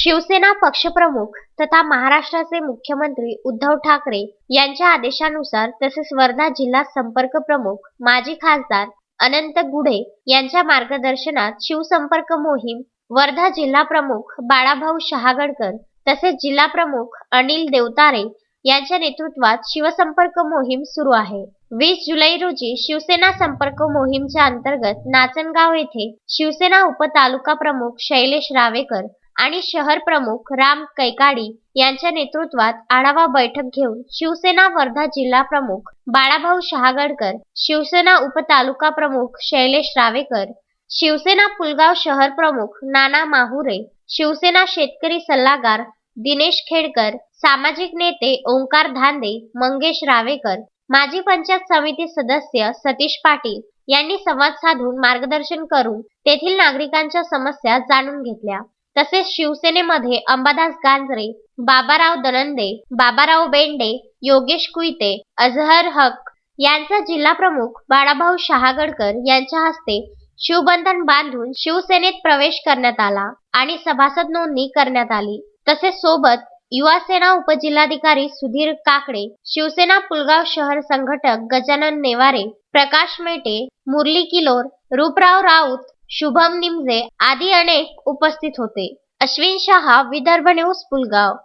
शिवसेना पक्षप्रमुख तथा महाराष्ट्राचे मुख्यमंत्री उद्धव ठाकरे यांच्या आदेशानुसार तसेच वर्धा जिल्हा संपर्क प्रमुख माजी खासदार अनंत गुढे यांच्या मार्गदर्शनात शिवसंपर्क मोहीम वर्धा जिल्हा प्रमुख बाळाभाऊ शहागडकर तसेच जिल्हा प्रमुख अनिल देवतारे यांच्या नेतृत्वात शिवसंपर्क मोहीम सुरू आहे. वीस जुलै रोजी शिवसेना संपर्क मोहीमच्या अंतर्गत नाचनगाव येथे शिवसेना उपतालुका प्रमुख शैलेश रावेकर आणि शहर प्रमुख राम कैकाडी यांच्या नेतृत्वात आढावा बैठक घेऊन शिवसेना वर्धा जिल्हा प्रमुख बाळाभाऊ शहागडकर शिवसेना उपतालुका प्रमुख शैलेश रावेकर शिवसेना पुलगाव शहर प्रमुख नाना माहुरे शिवसेना शेतकरी सल्लागार दिनेश खेडकर सामाजिक नेते ओंकार धांदे मंगेश रावेकर माजी पंचायत समिती सदस्य सतीश पाटील यांनी संवाद साधून मार्गदर्शन करून तेथील नागरिकांच्या समस्या जाणून घेतल्या. तसेच शिवसेनेमध्ये अंबादास गांजरे बाबाराव दनंदे बाबाराव बेंडे योगेश कुईते अझहर हक यांचा जिल्हा प्रमुख बाळाभाऊ शहागडकर यांच्या हस्ते शिवबंधन बांधून शिवसेनेत प्रवेश करण्यात आला आणि सभासद नोंदणी करण्यात आली. तसेच सोबत युवा सेना उपजिल्हाधिकारी सुधीर काकडे शिवसेना पुलगाव शहर संघटक गजानन नेवारे प्रकाश मेटे मुरली किलोर रूपराव राऊत शुभम निमजे आदी अनेक उपस्थित होते. अश्विन शहा विदर्भ न्यूज पुलगाव.